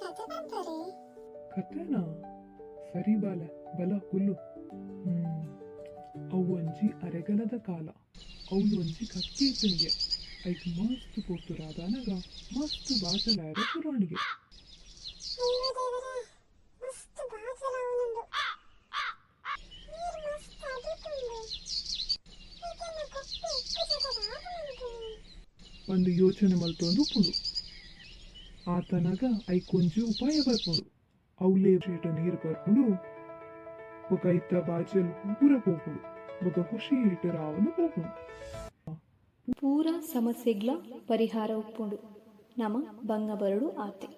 ಕತೆ ಕತೆನಾ ಸರಿ ಬಾಲ ಬಲ ಕುಲ್ಲು ಅವು ಒಂಜಿ ಅರೆಗಲದ ಕಾಲ. ಅವು ಒಂಜಿ ಕತ್ತಿ ಇತ್ತನಿಗೆ ಐಕ್ ಮಸ್ತ್ ಪುರಾಣಿಗೆ. ಅಯ್ಯೋ ದೇವರೇ ಮಸ್ತ್ ಕೊಪ್ಪೆ ಉಪ್ಪು ಒಂದು ಯೋಚನೆ ಮಲ್ತೊಂದು ಉಪ್ಪುಂಡು ಆತನಾಗ ಐಕೊಂಜಿ ಉಪಾಯ ಬರ್ಪುಡು ಅವ್ಲೇ ಶೇಟ ನೀರು ಬರ್ಪುಡು ಬೊಕ ಇತ್ತ ಬಾಚಲ್ ಪೂರ ಪೋಪುಡು ಬೊಕ ಖುಷಿ ಇಟ್ಟ ರಾವನು ಪೋಪುಡು ಪೂರ ಸಮಸ್ಯೆಗ್ಲ ಪರಿಹಾರ ಉಪ್ಪುಂಡು ನಮ ಬಂಗ ಬರಡು ಆತೆ.